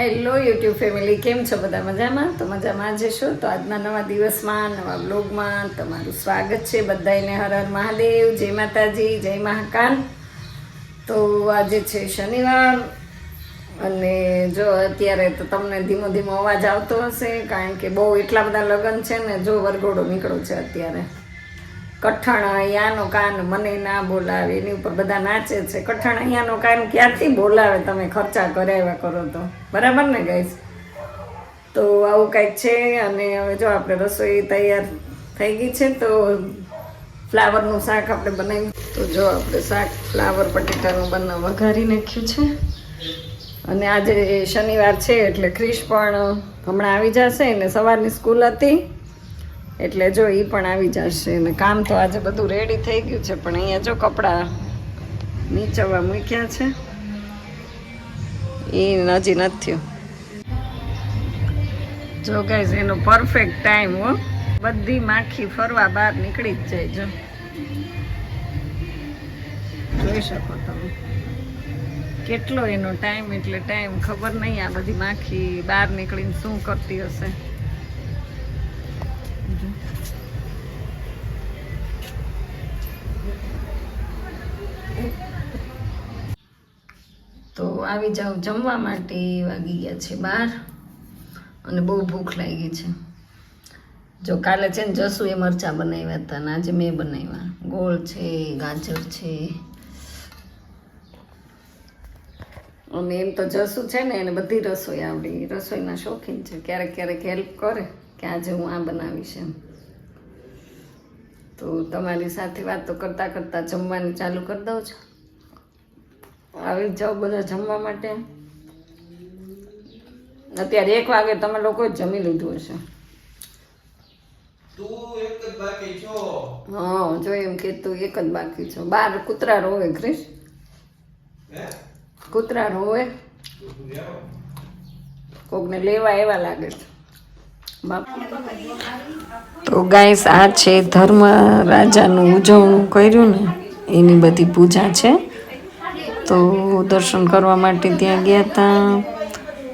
Hello YouTube family કેમ છો બધા? મજામાં? તો મજામાં જ છો? તો આજના નવા દિવસમાં, નવા બ્લોગમાં તમારું સ્વાગત છે બધાને હર હર મહાદેવ. જય માતાજી, જય મહાકાલ. તો આજે છે શનિવાર અને જો અત્યારે તો તમને ધીમો ધીમો અવાજ આવતો હશે, કારણ કે બહુ એટલા બધા લગ્ન છે ને, જો વરઘોડો નીકળ્યો છે અત્યારે. કઠણ અહીંયાનો કાન મને ના બોલાવે, એની ઉપર બધા નાચે છે. કઠણ અહીંયાનો કાન ક્યાંથી બોલાવે તમે ખર્ચા કરાવ્યા કરો તો? બરાબર ને ગાઈસ તો આવું કંઈક છે અને હવે જો આપણે રસોઈ તૈયાર થઈ ગઈ છે, તો ફ્લાવરનું શાક આપણે બનાવ્યું. તો જો આપણે શાક ફ્લાવર બટેટાનું બનાવ વઘારી નાખ્યું છે. અને આજે શનિવાર છે એટલે ક્રિશ પણ હમણાં આવી જશે ને સવારની સ્કૂલ હતી. એટલે જો એ પણ આવી જશે અને કામ તો આજે બધું રેડી થઈ ગયું છે, પણ અહીંયા જો કપડાં નીચવા મૂક્યા છે એ હજી નથી થયું. જો ગાઈઝ એનો પરફેક્ટ ટાઈમ હો. બધી માખી ફરવા બહાર નીકળી જ જાય, જો. જોઈ શકો તમે. કેટલો એનો ટાઈમ એટલે ટાઈમ ખબર નહીં આ બધી માખી બહાર નીકળીને શું કરતી હશે. તો આવી જાઉં જમવા માટે વાગી ગયા છે બાર અને બહુ ભૂખ લાગી છે. જો કાલે છે ને જસુ એ મરચાં બનાવ્યા હતા ને આજે મેં બનાવ્યા. ગોળ છે, ગાજર છે. અને એમ તો જસુ છે ને એને બધી રસોઈ આવડી. રસોઈના શોખીન છે. ક્યારેક ક્યારેક હેલ્પ કરે કે આજે હું આ બનાવીશ એમ. તો તમારી સાથે વાતો કરતાં કરતાં જમવાનું ચાલુ કરી દઉં છું. આવી જાઓ બધા જમવા માટે. અત્યારે એક વાગે તમે લોકો જમી લીધું હશે. હા જો એમ કે તું એક જ બાકી છો. બાર કૂતરા રોવે ક્રિશ. કૂતરા રોવે. કોકને લેવા એવા લાગે છે. તો ગાઈસ આ છે ધર્મ રાજાનું ઉજવણું કર્યું ને. એની બધી પૂજા છે. તો દર્શન કરવા માટે ત્યાં ગયા હતા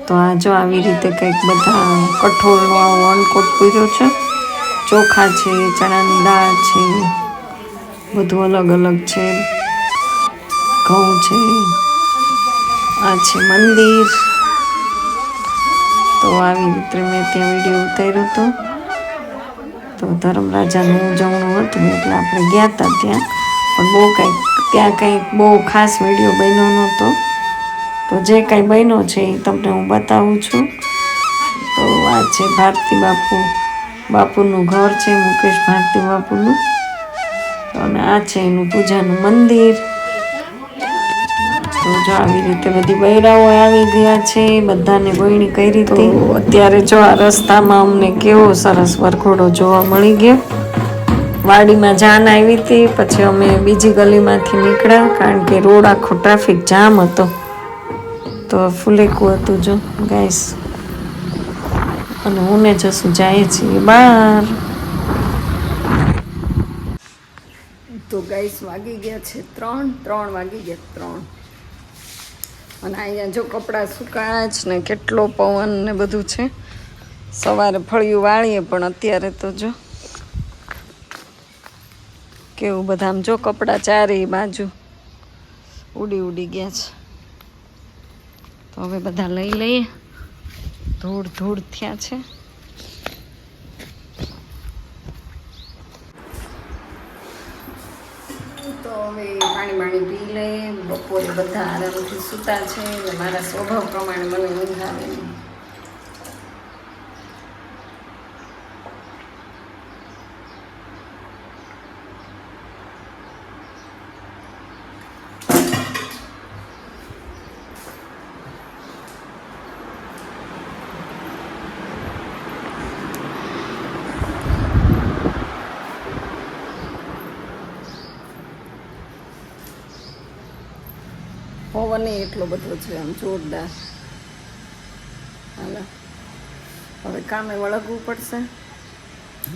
તો આ જો આવી રીતે કંઈક બધા કઠોળનો આવો અણકોટ પૂર્યો છે. ચોખા છે, ચણાની દાળ છે, બધું અલગ અલગ છે. ઘઉં છે, આ છે મંદિર. તો આવી રીતે મેં ત્યાં વીડિયો ઉતાર્યો હતો. તો ધર્મરાજાનું જમણું હતું એટલે આપણે ગયા હતા ત્યાં. પણ બહુ કંઈક ત્યાં કંઈક બહુ ખાસ વીડિયો બન્યો નહોતો. તો જે કાંઈ બન્યો છે એ તમને હું બતાવું છું. તો આ છે ભારતી બાપુ. બાપુનું ઘર છે મુકેશ ભારતી બાપુનું. અને આ છે એનું પૂજાનું મંદિર. તો જો આવી રીતે બધી બૈરાઓ આવી ગયા છે, બધાને ગોયણી કરી હતી. અત્યારે જો આ રસ્તામાં અમને કેવો સરસ વરઘોડો જોવા મળી ગયો. વાડીમાં જાન આવી હતી, પછી અમે બીજી ગલીમાંથી નીકળ્યા, કારણ કે રોડ આખો ટ્રાફિક જામ હતો. તો ફુલેકું હતું જો, ગાઈસ. અને હું ને જશું જાય છીએ બહાર. તો ગાઈસ વાગી ગયા છે ત્રણ ત્રણ વાગી ગયા ત્રણ. અને અહીંયા જો કપડાં સુકાયા જ ને કેટલો પવન ને બધું છે. સવારે ફળિયું વાળીએ પણ અત્યારે તો જો કેવું બધા આમ જો કપડાં ચારે બાજુ ઉડી ઉડી ગયા છે. તો હવે બધા લઈ લઈએ. ધૂળ ધૂળ થયા છે. તો હવે પાણી પાણી પી લઈએ. બપોરે બધા આરામથી સૂતા છે મારા સ્વભાવ પ્રમાણે મને ઊંઘ આવે નહીં. પવન એટલો બધો છે આમ જોરદાર. હાલો. હવે કામે વળગવું પડશે.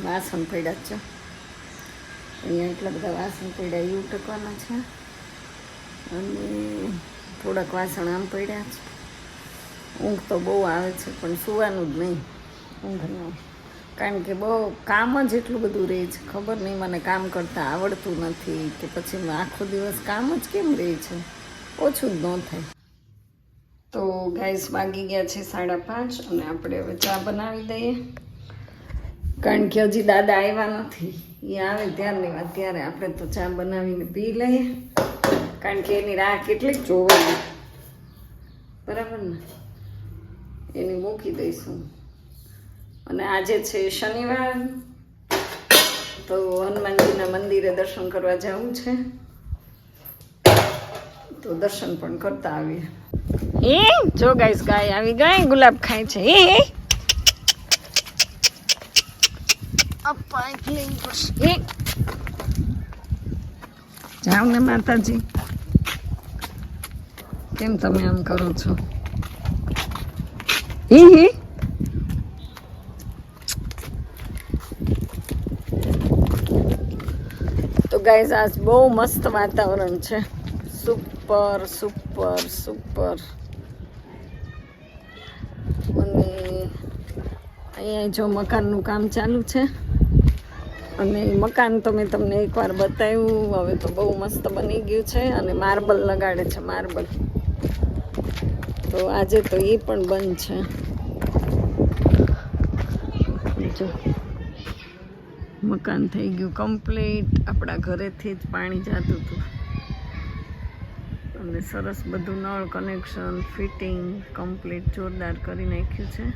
વાસણ પડ્યા છે. અહીંયા એટલા બધા વાસણ પડ્યા એ ઉટકવાના છે. અને થોડાક વાસણ આમ પડ્યા છે. ઊંઘ તો બહુ આવે છે, પણ સુવાનું જ નહીં ઊંઘનું. કારણ કે બહુ કામ જ એટલું બધું રહે છે. ખબર નહીં, મને કામ કરતાં આવડતું નથી કે પછી આખો દિવસ કામ જ કેમ રહે છે? ઓછું જ ન થાય. તો ગાઈસ વાગી ગયા છે સાડા પાંચ અને આપણે હવે ચા બનાવી દઈએ. કારણ કે હજી દાદા આવ્યા નથી. એ આવે ત્યારની વાત ત્યારે આપણે તો ચા બનાવીને પી લઈએ. કારણ કે એની રાહ કેટલીક જોવાની. બરાબર ને? એને મૂકી દઈશું. અને આજે છે શનિવાર. તો હનુમાનજીના મંદિરે દર્શન કરવા જવું છે. તો દર્શન પણ કરતા આવીએ. એ જો ગાઈસ ગાય આવી ગઈ ગુલાબ ખાય છે એ જાઓ ને માતાજી. કેમ તમે આમ કરો છો? હી હી તો ગાઈઝ આજ બહુ મસ્ત વાતાવરણ છે. સુપર સુપર સુપર અને અહીંયા જો મકાનનું કામ ચાલુ છે. અને મકાન તો મેં તમને એકવાર બતાવ્યું. હવે તો બહુ મસ્ત બની ગયું છે અને માર્બલ લગાડે છે, માર્બલ. તો આજે તો એ પણ બંધ છે. જો. મકાન થઈ ગયું કમ્પ્લીટ આપણા ઘરેથી જ પાણી જતું હતું. અને સરસ બધું નળ કનેક્શન ફિટિંગ કમ્પ્લીટ જોરદાર કરી નાખ્યું છે.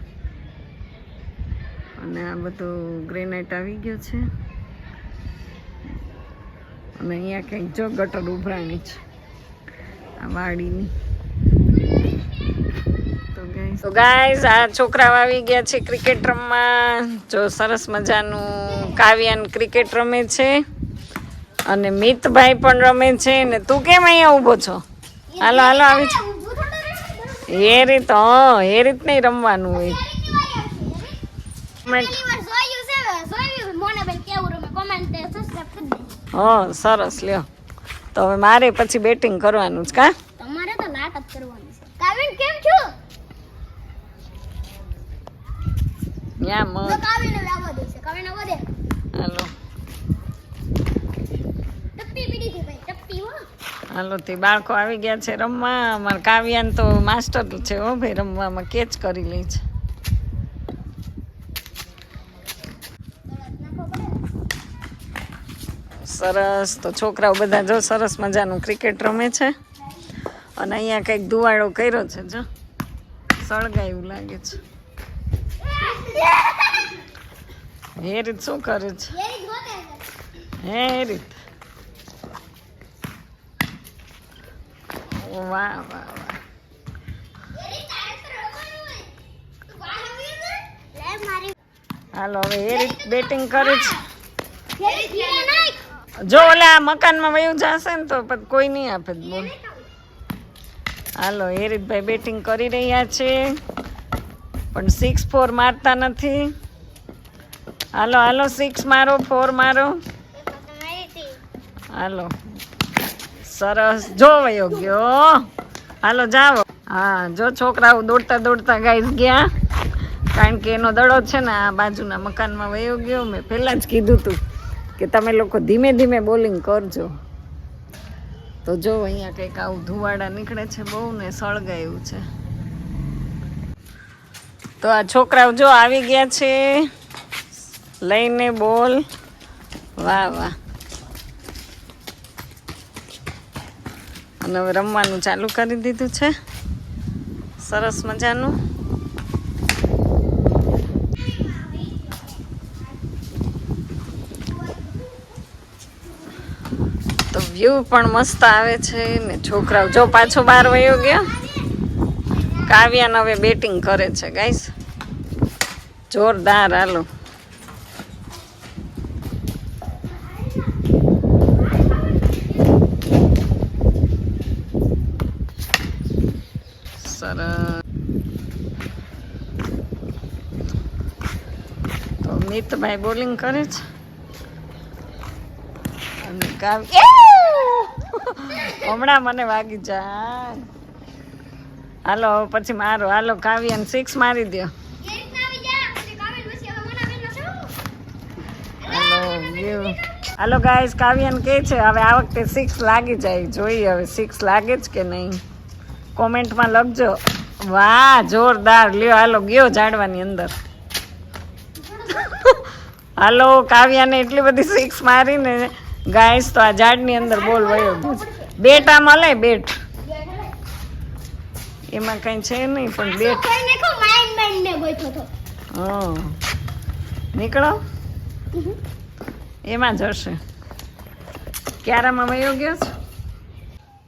અને આ બધું ગ્રેનાઇટ આવી ગયો છે. અને અહીંયા કંઈક જો ગટર ઉભરાણી છે, આ વાડીની. તો ગાઈસ આ છોકરાઓ આવી ગયા છે ક્રિકેટ રમવા. જો સરસ મજાનું કાવ્યાન ક્રિકેટ રમે છે. અને મિતભાઈ પણ રમે છે. ને તું કેમ અહીંયા ઊભો છો? હાલો હાલો આવી છે એ રીત હા એ રીત નહીં રમવાનું હોય. હા સરસ લ્યો. તો હવે મારે પછી બેટિંગ કરવાનું છે કા? તમારે તો લાટ જ કરવાની છે. કાવિન કેમ છો? યા તો કાવિન લાવવા દે છે. કાવિન આવવા દે. હાલો. ટપ્પી પીડી થી ભાઈ ટપ્પી હો. હાલો તે બાળકો આવી ગયા છે રમવા. અમારે કાવ્યાન તો માસ્ટર છે હો ભાઈ, રમવામાં કેચ કરી લે છે. સરસ. તો છોકરાઓ બધા જો સરસ મજાનું ક્રિકેટ રમે છે. અને અહીંયા કંઈક ધુવાડો કર્યો છે, જો. સળગાયું લાગે છે. હે રીત શું કરે છે? હે રીત. વાહ વાહ વાહ. હાલો, હવે એ રીત બેટિંગ કરે છે. જો, ઓલા મકાનમાં વયું જશે ને તો કોઈ નહીં આપે બોલ. હાલો, એ રીતભાઈ બેટિંગ કરી રહ્યા છે. પણ સિક્સ ફોર મારતા નથી. હાલો હાલો સિક્સ મારો ફોર મારો. હાલો. સરસ. જો વયો ગયો. હાલો જાઓ. હા, જો છોકરાઓ દોડતા દોડતા ગાઈસ ગયા. કારણ કે એનો દડો છે ને આ બાજુના મકાનમાં વયો ગયો. મેં પહેલાં જ કીધું હતું કે તમે લોકો ધીમે ધીમે બોલિંગ કરજો. તો જો અહીંયા કંઈક આવું ધુવાડા નીકળે છે, બહુ ને સળગાયું છે. તો આ છોકરાઓ જો આવી ગયા છે. લઈને બોલ. વાહ વાહ. અને હવે રમવાનું ચાલુ કરી દીધું છે. સરસ મજાનું. તો વ્યૂ પણ મસ્ત આવે છે ને છોકરાઓ જો પાછો બહાર વયો ગયા. કાવ્યાને હવે બેટિંગ કરે છે ગાઈસ જોરદાર હાલો. સરસ તો મિતભાઈ બોલિંગ કરે છે અને કાવ્ય હમણાં મને વાગી જાય હાલો પછી મારો હાલો કાવ્યાને સિક્સ મારી દો હાલો ગાઈસ કાવ્યન કે છે હવે આ વખતે સિક્સ લાગી જાય જોઈએ હવે સિક્સ લાગે જ કે નહીં કોમેન્ટમાં લખજો. વાહ જોરદાર. લ્યો હાલો ગયો ઝાડવાની અંદર. હાલો કાવ્યાને એટલી બધી સિક્સ મારીને ગાઈશ તો આ ઝાડની અંદર બોલ વયો બેટ આમ હલે બેટ. એમાં કઈ છે નહીં પણ બેટ. હા નીકળો. એમાં જ હશે. ક્યારામાં વયો ગયો છે?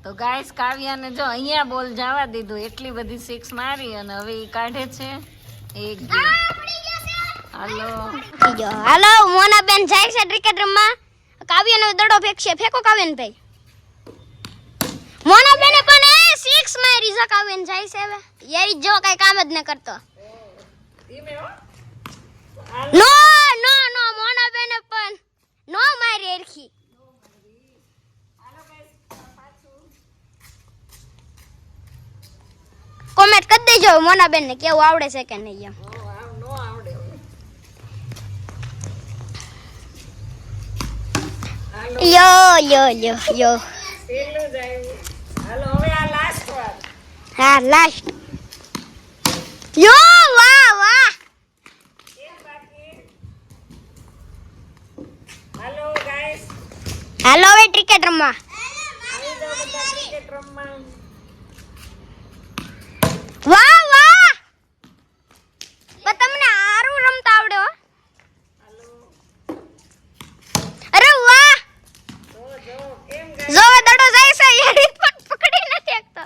તો ગાઈસ કાવ્યાને જો અહીંયા બોલ જવા દીધું. એટલી બધી સિક્સ મારી અને હવે એ કાઢે છે. એક. હાલો. હાલો મોના બેન જાય છે ક્રિકેટ રમવા. કાવ્યનો દડો ફેંકશે. ફેંકો કાવ્યન ભાઈ. મોના બેને પણ એ સિક્સ મારી છે કાવ્યન જાય છે હવે. યાર જો કઈ કામ જ ન કરતો. નો નો નો મોના બેને પણ નો મારી એરખી કોમેન્ટ કરી દેજો. મોનાબેન ને કેવું આવડે છે કે નહીં એમ. યો યો યો યો. હાલો હવે આ લાસ્ટ વાર હા લાસ્ટ યો, વાહ વાહ. હાલો ગાઈસ હાલો હવે ક્રિકેટ રમવા આવી જાઓ બધા ક્રિકેટ રમવા. વાહ વાહ પણ તમને સારું રમતા આવડે હો અરે વાહ જો જો કેમ જો હવે દડો જાય છે એ રીત પણ પકડી નથી શકતો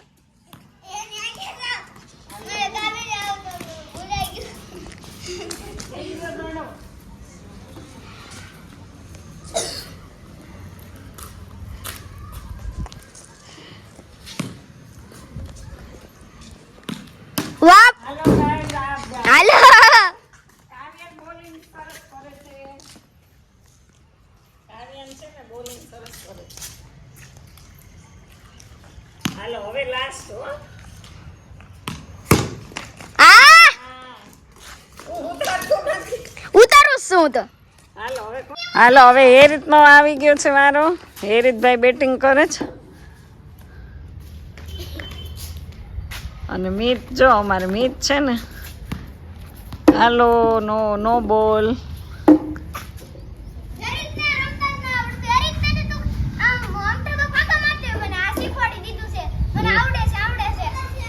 વાહ હાલો ગાઈસ આ હાલો કાવ્યન બોલિંગ સરસ કરે છે કાવ્યન છે ને બોલિંગ સરસ કરે છે હાલો હવે લાસ્ટ હો આ હા હું ઉતરતું નથી ઉતારું જ છું હું તો હાલો હવે કોણ- હાલો, હવે એ રીતનો આવી ગયો છે મારો રીતભાઈ બેટિંગ કરે છે. અને મીત, જો અમારે મીત છે ને. હાલો, નો નો બોલ.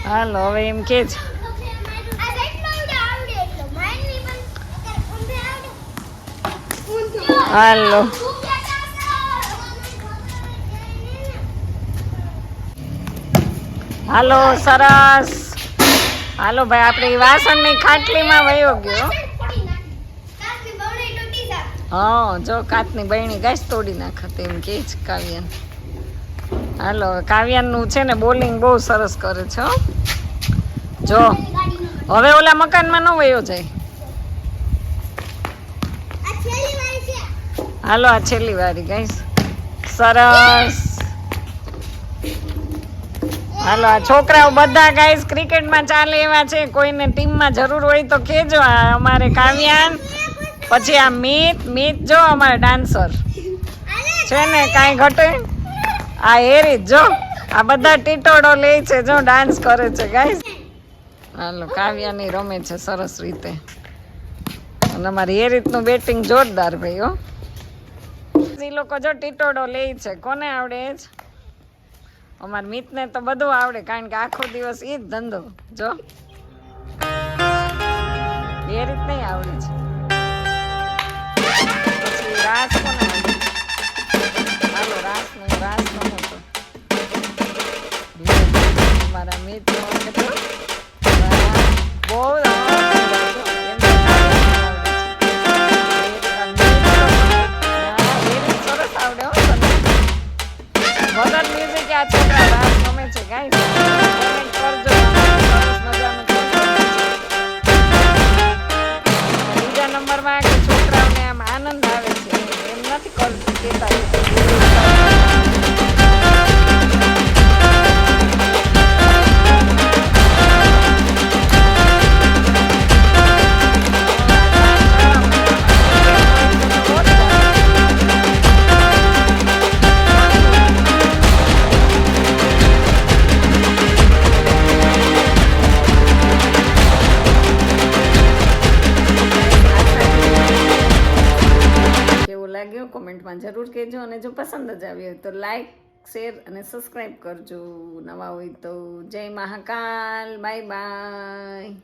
હાલો, હવે એમ કે છે. હાલો હાલો સરસ હાલો ભાઈ, આપણે વાસણની ખાટલીમાં વયો ગયો. હા, જો કાચની બહેણી ગાઈસ તોડી નાખત એમ કે છે કાવ્યાન. હાલો, કાવ્યાનનું છે ને બોલિંગ બહુ સરસ કરે છે જો, હવે ઓલા મકાનમાં ન વયો જાય. હાલો, આ છેલ્લી વારી ગાઈસ સરસ. હાલો, આ છોકરાઓ બધા ગાઈસ ક્રિકેટમાં ચાલે એવા છે. કોઈને ટીમમાં જરૂર હોય તો કહેજો આ અમારે કાવ્યાન. પછી આ મીત મીત જો અમારે ડાન્સર. છે ને, કાંઈ ઘટે? આ એરી જો, આ બધા ટીટોડો લે છે, જો, ડાન્સ કરે છે ગાઈસ હાલો, કાવ્યાની રમે છે સરસ રીતે. અને અમારી એ રીતનું બેટિંગ જોરદાર ભાઈ, હો. એ લોકો જો ટીટોડો લે છે, કોને આવડે જ? અમાર મિતને તો બધું આવડે, કારણ કે આખો દિવસ એ જ ધંધો. જો. એ રીત નહીં આવડે છે. પછી રાસ કોને હાલો રાસનું રાસ નો મારા મિત બહુ જો પસંદ જ આવી હોય તો લાઈક શેર અને સબસ્ક્રાઈબ કરજો. નવા હોય તો જય મહાકાલ. Bye bye